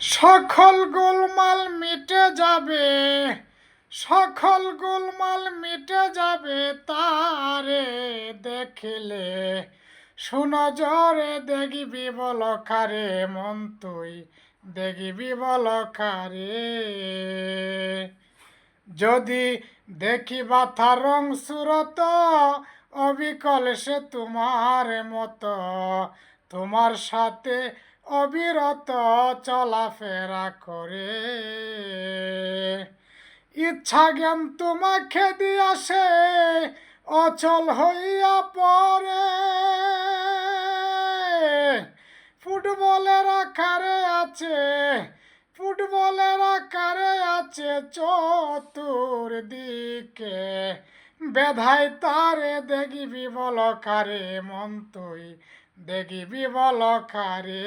সকল গোলমাল মিটে যাবে, সকল গোলমাল মিটে যাবে তারে দেখিলে। সুনজরে দেখিবি বল খারে মন তুই দেখিবি বল খারে যদি দেখি বাথা রং সুরত, অবিকল সে তোমার মতো, তোমার সাথে অবিরত চলাফেরা করে। ইচ্ছা জ্ঞান তোমাকে দিয়াছে অচল হইয়া পরে ফুটবলের আকারে আছে ফুটবলের আকারে আছে চতুর বেধাই তারে দেখিবি বল কারে মন তুই দেখিবি কারে